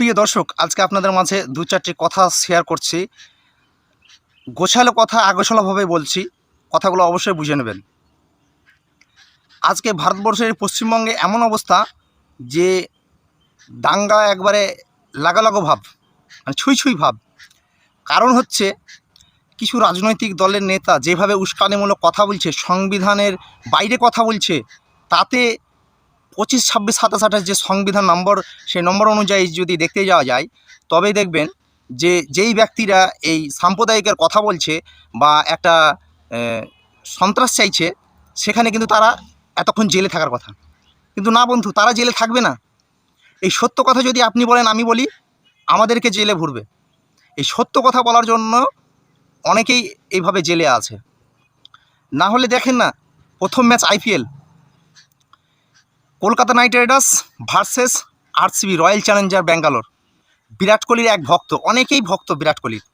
প্রিয় দর্শক, আজকে আপনাদের মাঝে দু চারটি কথা শেয়ার করছি। গোছালো কথা আগোছালোভাবে বলছি, কথাগুলো অবশ্যই বুঝে নেবেন। আজকে ভারতবর্ষের পশ্চিমবঙ্গে এমন অবস্থা যে দাঙ্গা একবারে লাগালাগো ভাব মানে ছুঁই ছুঁই ভাব। কারণ হচ্ছে, কিছু রাজনৈতিক দলের নেতা যেভাবে উস্কানিমূলক কথা বলছে, সংবিধানের বাইরে কথা বলছে, তাতে পঁচিশ, ছাব্বিশ, সাতাশ, আঠাশ যে সংবিধান নম্বর, সেই নম্বর অনুযায়ী যদি দেখতে যাওয়া যায়, তবেই দেখবেন যে যেই ব্যক্তিরা এই সাম্প্রদায়িকের কথা বলছে বা একটা সন্ত্রাস চাইছে, সেখানে কিন্তু তারা এতক্ষণ জেলে থাকার কথা। কিন্তু না বন্ধু, তারা জেলে থাকবে না। এই সত্য কথা যদি আপনি বলেন, আমি বলি, আমাদেরকে জেলে ভরবে। এই সত্য কথা বলার জন্য অনেকেই এইভাবে জেলে আছে। না হলে দেখেন না, প্রথম match IPL. Kolkata knight riders versus RCB royal challenger Bangalore. Virat কোহলির এক ভক্ত, অনেকেই ভক্ত বিরাট কোহলির।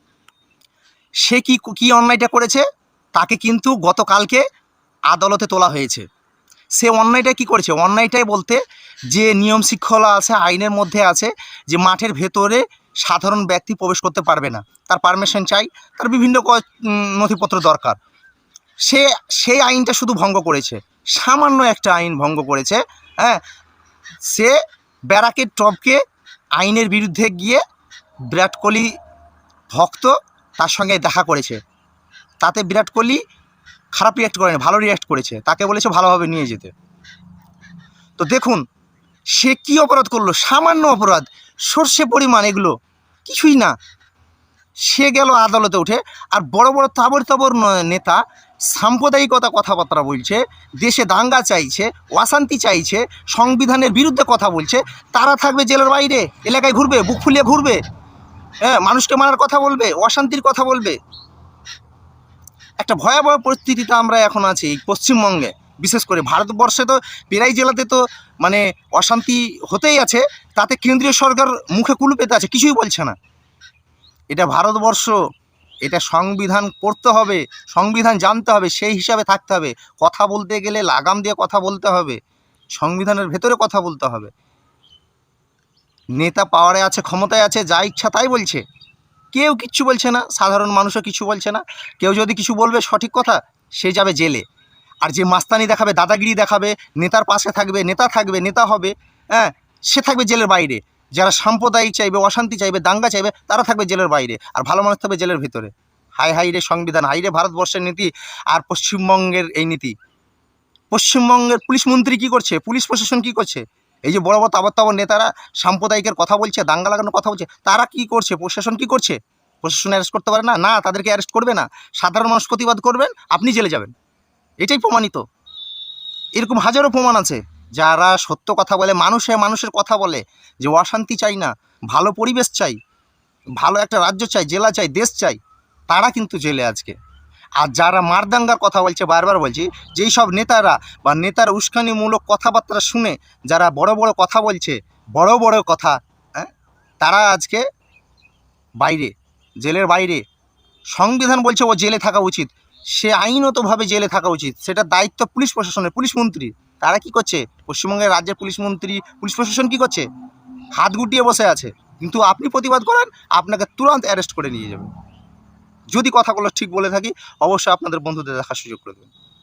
সে কি কী অন্যায়টা করেছে? তাকে কিন্তু গতকালকে আদালতে তোলা হয়েছে। সে অন্যায়টা কি করেছে? অন্যায়টাই বলতে যে নিয়ম শৃঙ্খলা আছে, আইনের মধ্যে আছে, যে মাঠের ভেতরে সাধারণ ব্যক্তি প্রবেশ করতে পারবে না। তার পারমিশন চাই, তার বিভিন্ন নথিপত্র দরকার। সে, সেই আইনটা শুধু ভঙ্গ করেছে। সামান্য একটা আইন ভঙ্গ করেছে হ্যাঁ? সে ব্যারাকের টপকে আইনের বিরুদ্ধে গিয়ে বিরাট কোহলি ভক্ত, তার সঙ্গে দেখা করেছে। তাতে বিরাট কোহলি খারাপ রিয়াক্ট করেনি, ভালো রিয়াক্ট করেছে। তাকে বলেছে ভালোভাবে নিয়ে যেতে। তো দেখুন, সে কি অপরাধ করল? সামান্য অপরাধ, সর্ষে পরিমাণ এগুলো, কিছুই না। সে গেল আদালতে উঠে, আর বড় বড় তাবর তাবর নেতা সাম্প্রদায়িকতা কথাবার্তা বলছে, দেশে দাঙ্গা চাইছে, অশান্তি চাইছে, সংবিধানের বিরুদ্ধে কথা বলছে, তারা থাকবে জেলের বাইরে, এলাকায় ঘুরবে, বুক ফুলিয়ে ঘুরবে। হ্যাঁ মানুষকে মারার কথা বলবে, অশান্তির কথা বলবে। একটা ভয়াবহ পরিস্থিতিতে আমরা এখন আছি পশ্চিমবঙ্গে। বিশেষ করে ভারতবর্ষে তো প্রায় জেলাতে তো মানে অশান্তি হতেই আছে, তাতে কেন্দ্রীয় সরকার মুখে কুলু পেতে আছে, কিছুই বলছে না। এটা ভারতবর্ষ এটা সংবিধান পড়তে হবে, সংবিধান জানতে হবে, সেই হিসাবে থাকতে হবে। কথা বলতে গেলে লাগাম দিয়ে কথা বলতে হবে, সংবিধানের ভেতরে কথা বলতে হবে। নেতা পাওয়ারে আছে, ক্ষমতায় আছে, যা ইচ্ছা তাই বলছে। কেউ কিচ্ছু বলছে না, সাধারণ মানুষও কিছু বলছে না। কেউ যদি কিছু বলবে, সঠিক কথা, সে যাবে জেলে। আর যে মাস্তানি দেখাবে, দাদাগিরি দেখাবে, নেতার পাশে থাকবে, নেতা থাকবে, নেতা হবে হ্যাঁ সে থাকবে জেলের বাইরে। যারা সাম্প্রদায়িক চাইবে, অশান্তি চাইবে, দাঙ্গা চাইবে, তারা থাকবে জেলের বাইরে, আর ভালো মানুষ থাকবে জেলের ভিতরে। হাই হাই রে সংবিধান হাই রে ভারতবর্ষের নীতি আর পশ্চিমবঙ্গের এই নীতি। পশ্চিমবঙ্গের পুলিশ মন্ত্রী কি করছে? পুলিশ প্রশাসন কি করছে? এই যে বড় বড় তাবর তাবর নেতারা সাম্প্রদায়িকের কথা বলছে, দাঙ্গা লাগানোর কথা বলছে, তারা কি করছে? প্রশাসন কি করছে? প্রশাসন অ্যারেস্ট করতে পারে না? না, তাদেরকে অ্যারেস্ট করবে না। সাধারণ মানুষ প্রতিবাদ করবেন, আপনি জেলে যাবেন। এটাই প্রমাণিত। এরকম হাজারো প্রমাণ আছে। যারা সত্য কথা বলে, মানুষে মানুষের কথা বলে, যে অশান্তি চাই না, ভালো পরিবেশ চাই, ভালো একটা রাজ্য চাই, জেলা চাই, দেশ চাই, তারা কিন্তু জেলে আজকে। আর যারা মারদাঙ্গার কথা বলছে, বারবার বলছি, যেই সব নেতারা বা নেতার উস্কানিমূলক কথাবার্তা শুনে, যারা বড় বড় কথা বলছে, বড় বড় কথা হ্যাঁ তারা আজকে বাইরে, জেলের বাইরে। সংবিধান বলছে ও জেলে থাকা উচিত। সে আইনতভাবে জেলে থাকা উচিত। সেটা দায়িত্ব পুলিশ প্রশাসনের, পুলিশ মন্ত্রী তারা কি করছে? পশ্চিমবঙ্গের রাজ্যের পুলিশ মন্ত্রী, পুলিশ প্রশাসন কি করছে? হাত গুটিয়ে বসে আছে। কিন্তু আপনি প্রতিবাদ করেন, আপনাকে তুরন্ত অ্যারেস্ট করে নিয়ে যাবে। যদি কথাগুলো ঠিক বলে থাকি, অবশ্যই আপনাদের বন্ধুদের দেখার সুযোগ করে দেবেন।